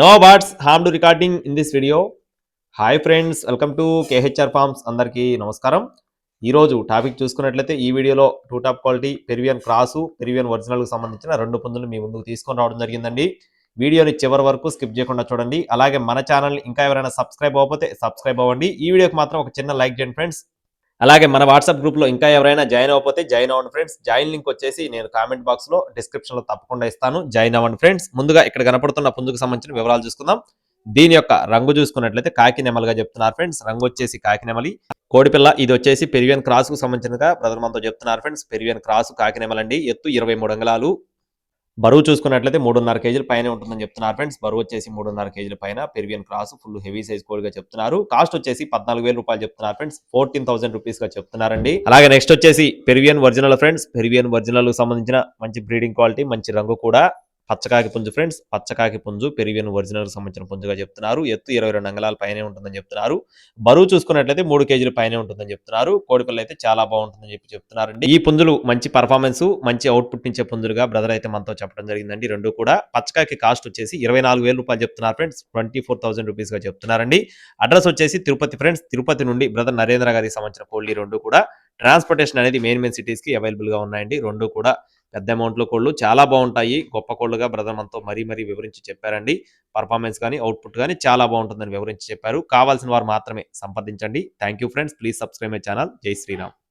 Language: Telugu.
No birds harm to recording in this video hi friends welcome to KHR farms అందరికీ నమస్కారం. ఈరోజు టాపిక్ చూసుకున్నట్లయితే ఈ వీడియోలో two top quality Peruvian cross Peruvian ఒరిజినల్కి సంబంధించిన రెండు పందులు మీ ముందుకు తీసుకొని రావడం జరిగిందండి. వీడియోని చివరి వరకు స్కిప్ చేయకుండా చూడండి. అలాగే మన ఛానల్ ఇంకా ఎవరైనా సబ్స్క్రైబ్ అవ్వకపోతే సబ్స్క్రైబ్ అవ్వండి. ఈ వీడియోకి మాత్రం ఒక చిన్న లైక్ చేయండి ఫ్రెండ్స్ అలాగే మన వాట్సాప్ గ్రూప్లో ఇంకా ఎవరైనా జాయిన్ అవ్వకపోతే జాయిన్ అవ్వండి ఫ్రెండ్స్. జాయిన్ లింక్ వచ్చేసి నేను కామెంట్ బాక్స్లో డిస్క్రిప్షన్లో తప్పకుండా ఇస్తాను. జాయిన్ అవ్వండి ఫ్రెండ్స్. ముందుగా ఇక్కడ కనపడుతున్న పుంజుకు సంబంధించిన వివరాలు చూసుకుందాం. దీని యొక్క రంగు చూసుకున్నట్లయితే కాకి నెమలుగా చెప్తున్నారు ఫ్రెండ్స్. రంగు వచ్చేసి కాకి నెమలి. కోడిపిల్ల ఇది వచ్చేసి పెరివియన్ క్రాస్కు సంబంధించినగా ప్రధానమంతో చెప్తున్నారు ఫ్రెండ్స్. పెరివియన్ క్రాస్ కాకి నెమలండి. ఎత్తు ఇరవై మూడు అంగళాలు. బరువు చూసుకున్నట్లయితే మూడున్నర కేజీల పైన ఉంటుందని చెప్తున్నారు ఫ్రెండ్స్. బరువు వచ్చేసి మూడున్నర కేజీల పైన Peruvian cross full heavy size కోడిగా చెప్తున్నారు. కాస్ట్ వచ్చేసి పద్నాలుగు వేల రూపాయలు చెప్తున్నారు ఫ్రెండ్స్. ఫోర్టీన్ థౌసండ్ రూపీస్గా చెప్తున్నారండి. అలాగే నెక్స్ట్ వచ్చేసి Peruvian original friends. Peruvian original సంబంధించిన మంచి బ్రీడింగ్ క్వాలిటీ మంచి రంగు కూడా పచ్చకాకి పుంజు ఫ్రెండ్స్ పచ్చకాకి పుంజు పెరివియన్ ఒరిజినల్ సంబంధించిన పుంజుగా చెప్తున్నారు. ఎత్తు ఇరవై రెండు అంగళాల పైనే ఉంటుందని చెప్తున్నారు. బరువు చూసుకున్నట్లయితే మూడు కేజీల పైనే ఉంటుందని చెప్తున్నారు. కోడిపిల్ల అయితే చాలా బాగుంటుందని చెప్పి చెప్తున్నారండి. ఈ పుంజులు మంచి పర్ఫార్మెన్స్ మంచి అవుట్పుట్ ఇచ్చే పుంజులుగా బ్రదర్ అయితే మనతో చెప్పడం జరిగిందండి. రెండు కూడా పచ్చకాకి కాస్ట్ వచ్చేసి ఇరవై నాలుగు వేల రూపాయలు చెప్తున్నారు ఫ్రెండ్స్. ట్వంటీ ఫోర్ థౌసండ్ రూపీస్గా చెప్తున్నారండి. అడ్రస్ వచ్చేసి తిరుపతి ఫ్రెండ్స్. తిరుపతి నుండి బ్రదర్ నరేంద్ర గారికి సంబంధించిన కోళ్ళి రెండు కూడా ట్రాన్స్పోర్టేషన్ అనేది మెయిన్ మెయిన్ సిటీస్కి అవైలబుల్గా ఉన్నాయండి. రెండు కూడా పెద్ద అమౌంట్లో కోళ్ళు చాలా బాగుంటాయి. గొప్ప కోళ్ళుగా బ్రదర్ మనతో మరీ మరీ వివరించి చెప్పారండి. పర్ఫార్మెన్స్ కానీ అవుట్పుట్ కానీ చాలా బాగుంటుందని వివరించి చెప్పారు. కావాల్సిన వారు మాత్రమే సంప్రదించండి. Thank you friends. Please subscribe my channel. జై శ్రీరామ్.